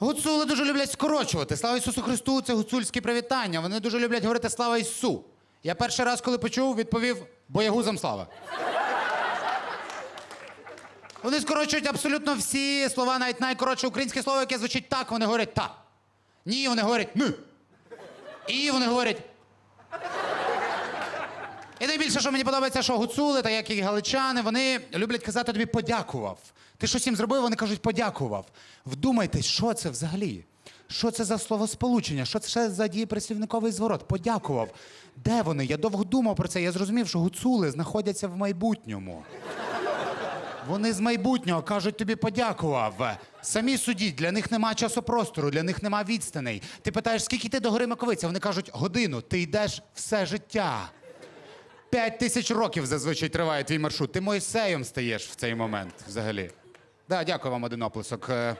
Гуцули дуже люблять скорочувати. Слава Ісусу Христу це гуцульські привітання. Вони дуже люблять говорити слава Ісу. Я перший раз, коли почув, відповів боягузам слава. Вони скорочують абсолютно всі слова, навіть найкоротше українське слово, яке звучить так, вони говорять та. Ні, вони говорять ни. І вони говорять. І найбільше, що мені подобається, що гуцули, та як і галичани, вони люблять казати тобі подякував. Ти щось їм зробив, вони кажуть подякував. Вдумайтесь, що це взагалі? Що це за словосполучення? Що це за дієприслівниковий зворот? Подякував. Де вони? Я довго думав про це. Я зрозумів, що гуцули знаходяться в майбутньому. Вони з майбутнього кажуть тобі подякував. Самі судіть, для них нема часопростору, для них нема відстаней. Ти питаєш, скільки ти до гори Маковиця? Вони кажуть, годину, ти йдеш все життя. П'ять тисяч років зазвичай триває твій маршрут. Ти Мойсеєм стаєш в цей момент взагалі. Да, дякую вам, один оплесок. Е,